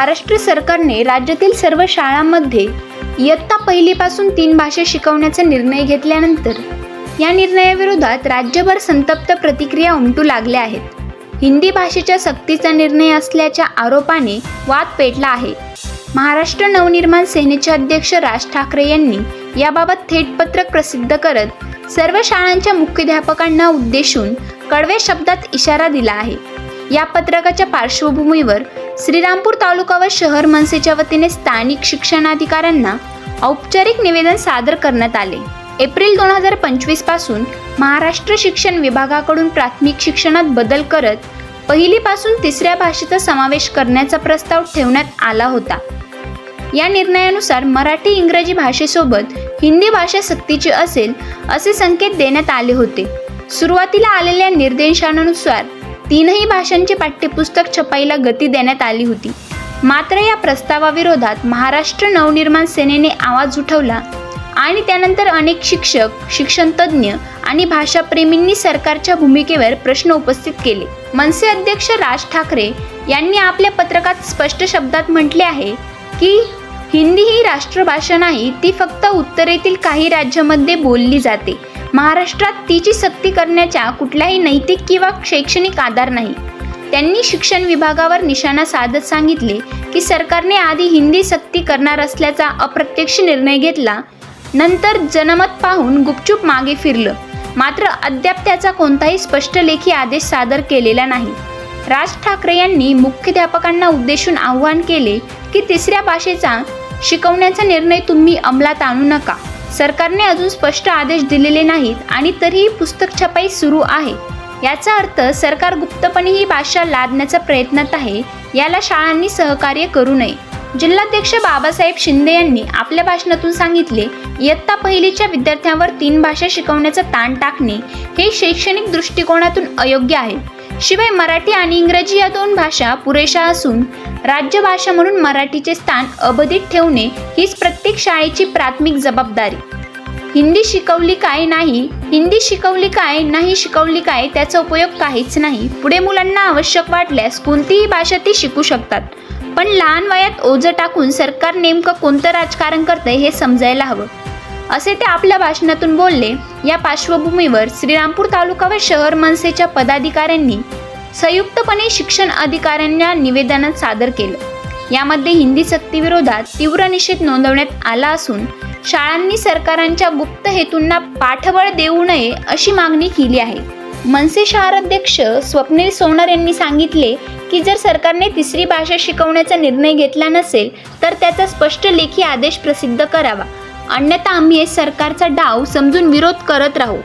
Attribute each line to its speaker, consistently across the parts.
Speaker 1: महाराष्ट्र सरकारने राज्यातील सर्व शाळांमध्ये इयत्ता पहिलीपासून तीन भाषा शिकवण्याचा निर्णय घेतल्यानंतर या निर्णयाविरोधात राज्यभर संतप्त प्रतिक्रिया उमटू लागल्या आहेत. हिंदी भाषेच्या सक्तीचा निर्णय असल्याच्या आरोपाने वाद पेटला आहे. महाराष्ट्र नवनिर्माण सेनेचे अध्यक्ष राज ठाकरे यांनी याबाबत थेट पत्रक प्रसिद्ध करत सर्व शाळांच्या मुख्याध्यापकांना उद्देशून कडवे शब्दात इशारा दिला आहे. या पत्रकाच्या पार्श्वभूमीवर श्रीरामपूर तालुका व शहर मनसेच्या वतीने स्थानिक शिक्षणाधिकाऱ्यांना औपचारिक निवेदन सादर करण्यात आले. एप्रिल दोन हजार पंचवीसपासून महाराष्ट्र शिक्षण विभागाकडून प्राथमिक शिक्षणात बदल करत पहिलीपासून तिसऱ्या भाषेचा समावेश करण्याचा प्रस्ताव ठेवण्यात आला होता. या निर्णयानुसार मराठी इंग्रजी भाषेसोबत हिंदी भाषा सक्तीची असेल असे संकेत देण्यात आले होते. सुरुवातीला आलेल्या निर्देशानुसार तीनही भाषांचे पाठ्यपुस्तक छपाईला गती देण्यात आली होती. मात्र या प्रस्तावाविरोधात महाराष्ट्र नवनिर्माण सेनेने आवाज उठवला आणि त्यानंतर अनेक शिक्षक शिक्षणतज्ज्ञ आणि भाषाप्रेमींनी सरकारच्या भूमिकेवर प्रश्न उपस्थित केले. मनसे अध्यक्ष राज ठाकरे यांनी आपल्या पत्रकात स्पष्ट शब्दात म्हटले आहे की हिंदी ही राष्ट्रभाषा नाही ती फक्त उत्तरेतील काही राज्यामध्ये बोलली जाते. महाराष्ट्रात तिची सक्ती करण्याच्या कुठलाही नैतिक किंवा शैक्षणिक आधार नाही. त्यांनी शिक्षण विभागावर निशाणा साधत सांगितले की सरकारने आधी हिंदी सक्ती करणार असल्याचा अप्रत्यक्ष निर्णय घेतला नंतर जनमत पाहून गुपचूप मागे फिरलं. मात्र अद्याप त्याचा कोणताही स्पष्ट लेखी आदेश सादर केलेला नाही. राज ठाकरे यांनी मुख्याध्यापकांना उद्देशून आवाहन केले की तिसऱ्या भाषेचा शिकवण्याचा निर्णय तुम्ही अंमलात आणू नका. सरकारने अजून स्पष्ट आदेश दिलेले नाहीत आणि तरीही पुस्तक छपाई सुरू आहे. याचा अर्थ सरकार गुप्तपणे ही भाषा लादण्याच्या प्रयत्नात आहे याला शाळांनी सहकार्य करू नये. जिल्हाध्यक्ष बाबासाहेब शिंदे यांनी आपल्या भाषणातून सांगितले इयत्ता पहिलीच्या विद्यार्थ्यांवर तीन भाषा शिकवण्याचा ताण टाकणे हे शैक्षणिक दृष्टिकोनातून अयोग्य आहे. शिवाय मराठी आणि इंग्रजी या दोन भाषा पुरेशा असून राज्यभाषा म्हणून मराठीचे स्थान अबाधित ठेवणे हीच प्रत्येक शाळेची प्राथमिक जबाबदारी. हिंदी शिकवली काय नाही हिंदी शिकवली काय नाही शिकवली काय त्याचा उपयोग काहीच नाही. पुढे मुलांना आवश्यक वाटल्यास कोणतीही भाषा ती शिकू शकतात. पण लहान वयात ओझं टाकून सरकार नेमकं कोणतं राजकारण करतंय हे समजायला हवं. असे ते आपल्या भाषणातून बोलले. या पार्श्वभूमीवर श्रीरामपूर तालुका व शहर मनसेच्या पदाधिकाऱ्यांनी संयुक्तपणे शिक्षण अधिकाऱ्यांना निवेदनात सादर केलं. यामध्ये हिंदी सक्तीविरोधात तीव्र निषेध नोंदवण्यात आला असून शाळांनी सरकारांच्या गुप्त हेतूंना पाठबळ देऊ नये अशी मागणी केली आहे. मनसे शहर अध्यक्ष स्वप्नील सोनार यांनी सांगितले की जर सरकारने तिसरी भाषा शिकवण्याचा निर्णय घेतला नसेल तर त्याचा स्पष्ट लेखी आदेश प्रसिद्ध करावा. अन्यथा आम्ही हे सरकारचा डाव समजून विरोध करत राहू.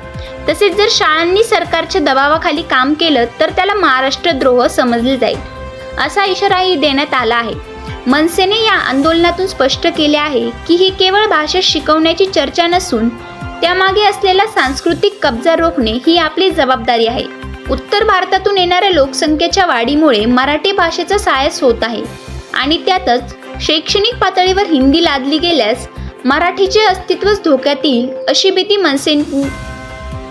Speaker 1: तसेच जर शाळांनी सरकारच्या दबावाखाली काम केलं तर त्याला महाराष्ट्र द्रोह समजले जाईल. असा इशाराही देण्यात आला आहे. मनसेने या आंदोलनातून स्पष्ट केले आहे की ही केवळ भाषा शिकवण्याची चर्चा नसून त्यामागे असलेला सांस्कृतिक कब्जा रोखणे ही आपली जबाबदारी आहे. उत्तर भारतातून येणाऱ्या लोकसंख्येच्या वाढीमुळे मराठी भाषेचा सायस होत आहे आणि त्यातच शैक्षणिक पातळीवर हिंदी लादली गेल्यास मराठीचे अस्तित्वच धोक्यात येईल अशी भीती मनसेने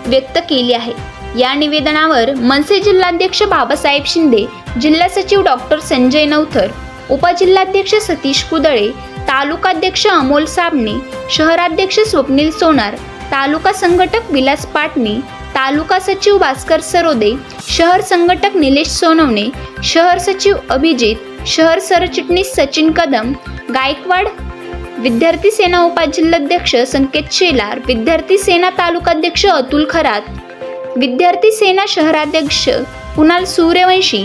Speaker 1: व्यक्त केली आहे. या निवेदनावर मनसे जिल्हाध्यक्ष बाबासाहेब शिंदे जिल्हा सचिव डॉक्टर संजय नवथर उपजिल्हाध्यक्ष सतीश कुदळे तालुकाध्यक्ष अमोल साबणे शहराध्यक्ष स्वप्नील सोनार तालुका संघटक विलास पाटणे तालुका सचिव भास्कर सरोदे शहर संघटक निलेश सोनवणे शहर सचिव अभिजित शहर सरचिटणीस सचिन कदम गायकवाड विद्यार्थी सेना उपाजिल्हाध्यक्ष संकेत शेलार विद्यार्थी सेना तालुकाध्यक्ष अतुल खरात विद्यार्थी सेना शहराध्यक्ष कुणाल सूर्यवंशी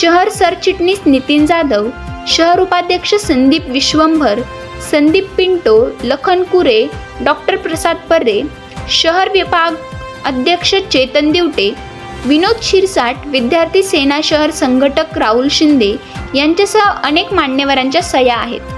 Speaker 1: शहर सरचिटणीस नितीन जाधव शहर उपाध्यक्ष संदीप विश्वंभर संदीप पिंटो लखन कुरे डॉक्टर प्रसाद पर्रे शहर विभाग अध्यक्ष चेतन दिवटे विनोद शिरसाट विद्यार्थी सेना शहर संघटक राहुल शिंदे यांच्यासह अनेक मान्यवरांच्या सह्या आहेत.